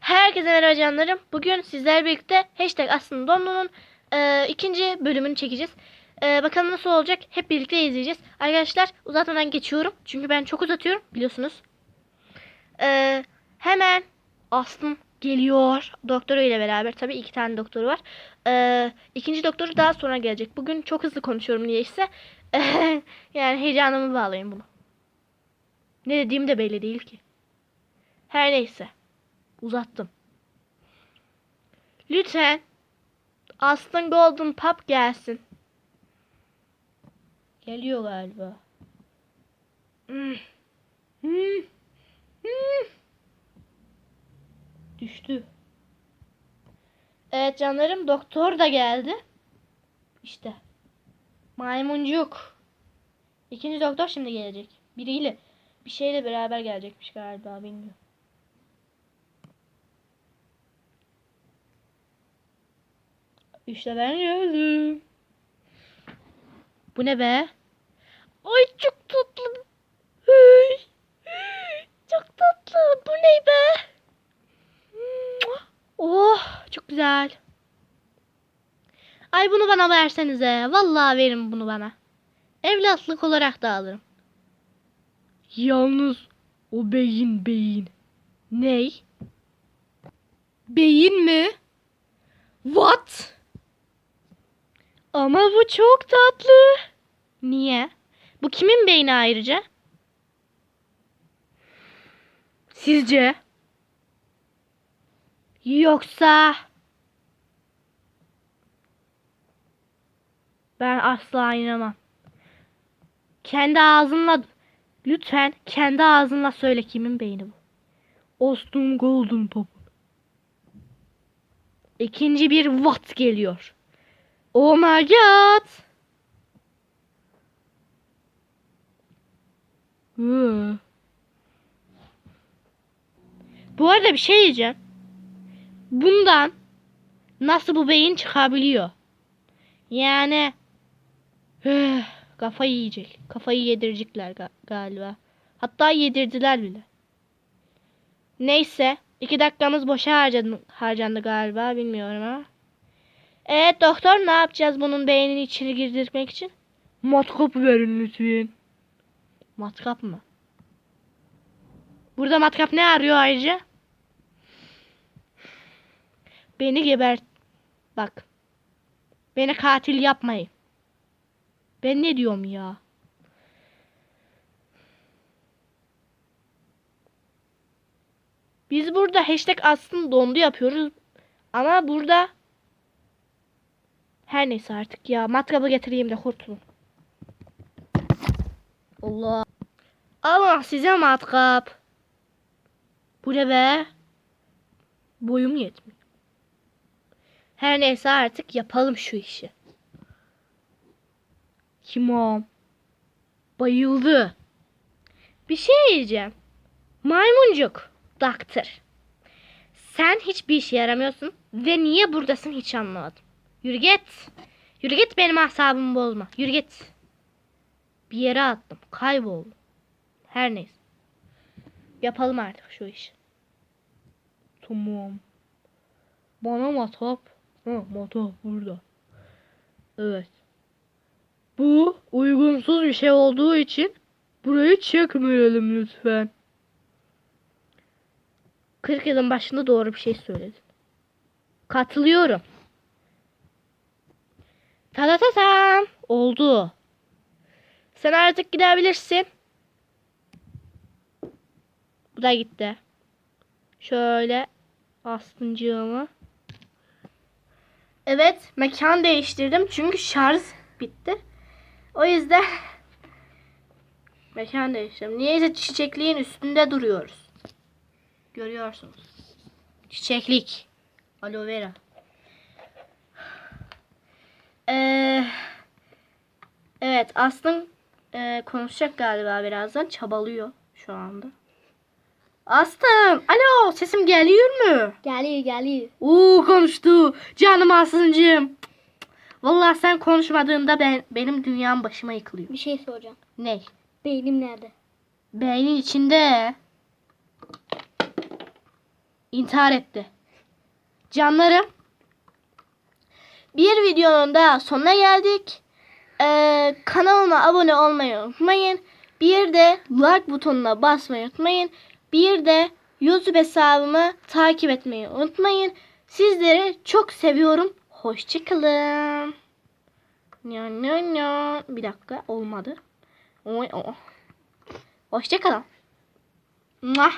Herkese merhaba canlarım. Bugün sizlerle birlikte hashtag aslında Donlu'nun e, ikinci bölümünü çekeceğiz. E, bakalım nasıl olacak hep birlikte izleyeceğiz. Arkadaşlar uzatmadan geçiyorum. Çünkü ben çok uzatıyorum biliyorsunuz. E, hemen Aslım geliyor. Doktoru ile beraber. Tabii iki tane doktoru var. E, ikinci doktoru daha sonra gelecek. Bugün çok hızlı konuşuyorum niyeyse. yani heyecanımı bağlayın bunu. Ne dediğim de belli değil ki. Her neyse. Uzattım. Lütfen Aston Golden Pub gelsin. Geliyor galiba. Hmm. Hmm. Hmm. Düştü. Evet canlarım doktor da geldi. İşte. Maymuncuk. İkinci doktor şimdi gelecek. Biriyle bir şeyle beraber gelecekmiş galiba bilmiyorum. İşte ben geldim. Bu ne be? Ay çok tatlı. Hey. Çok tatlı. Bu ne be? Oh çok güzel. Ay bunu bana versenize. Vallahi verin bunu bana. Evlatlık olarak da alırım. Yalnız o beyin beyin. Ney? Beyin mi? What? Ama bu çok tatlı. Niye? Bu kimin beyni ayrıca? Sizce? Yoksa ben asla inanmam. Kendi ağzınla lütfen kendi ağzınla söyle kimin beyni bu? Ostum Golden Pop. İkinci bir watt geliyor. Oh my god. Bu arada bir şey diyeceğim. Bundan nasıl bu beyin çıkabiliyor? Yani kafayı yiyecek. Kafayı yedirecekler ga- galiba. Hatta yedirdiler bile. Neyse. iki dakikamız boşa harcadı, harcandı galiba. Bilmiyorum ama. Evet doktor ne yapacağız bunun beynini içine girdirmek için? Matkap verin lütfen. Matkap mı? Burada matkap ne arıyor ayrıca? Beni gebert. Bak. Beni katil yapmayın. Ben ne diyorum ya? Biz burada hashtag aslında dondu yapıyoruz. Ama burada her neyse artık ya. Matkabı getireyim de kurtulun. Allah. Allah size matkap. Bu ne be? Boyum yetmiyor. Her neyse artık yapalım şu işi. Kim o? Bayıldı. Bir şey diyeceğim. Maymuncuk. Doktor. Sen hiçbir işe yaramıyorsun ve niye buradasın hiç anlamadım. Yürü git. Yürü git benim asabımı bozma. Yürü git. Bir yere attım. Kayboldu. Her neyse. Yapalım artık şu işi. Tamam. Bana matap. Ha matap burada. Evet. Bu uygunsuz bir şey olduğu için burayı çekmeyelim lütfen. 40 yılın başında doğru bir şey söyledin. Katılıyorum. Tatatam. Oldu. Sen artık gidebilirsin. Bu da gitti. Şöyle astıncığımı. Evet mekan değiştirdim çünkü şarj bitti. O yüzden mekan değiştirdim. Niyeyse çiçekliğin üstünde duruyoruz. Görüyorsunuz. Çiçeklik. Aloe vera. Ee, evet Aslım e, konuşacak galiba birazdan. Çabalıyor şu anda. Aslım. Alo sesim geliyor mu? Geliyor geliyor. Oo konuştu. Canım Aslıncığım. Vallahi sen konuşmadığında ben benim dünyam başıma yıkılıyor. Bir şey soracağım. Ne? Beynim nerede? Beynin içinde. intihar etti. Canlarım. Bir videonun daha sonuna geldik. Ee, kanalıma abone olmayı unutmayın. Bir de like butonuna basmayı unutmayın. Bir de YouTube hesabımı takip etmeyi unutmayın. Sizleri çok seviyorum. Hoşçakalın. Ya, ya, ya. Bir dakika olmadı. Oy, oh. Hoşçakalın. Mwah.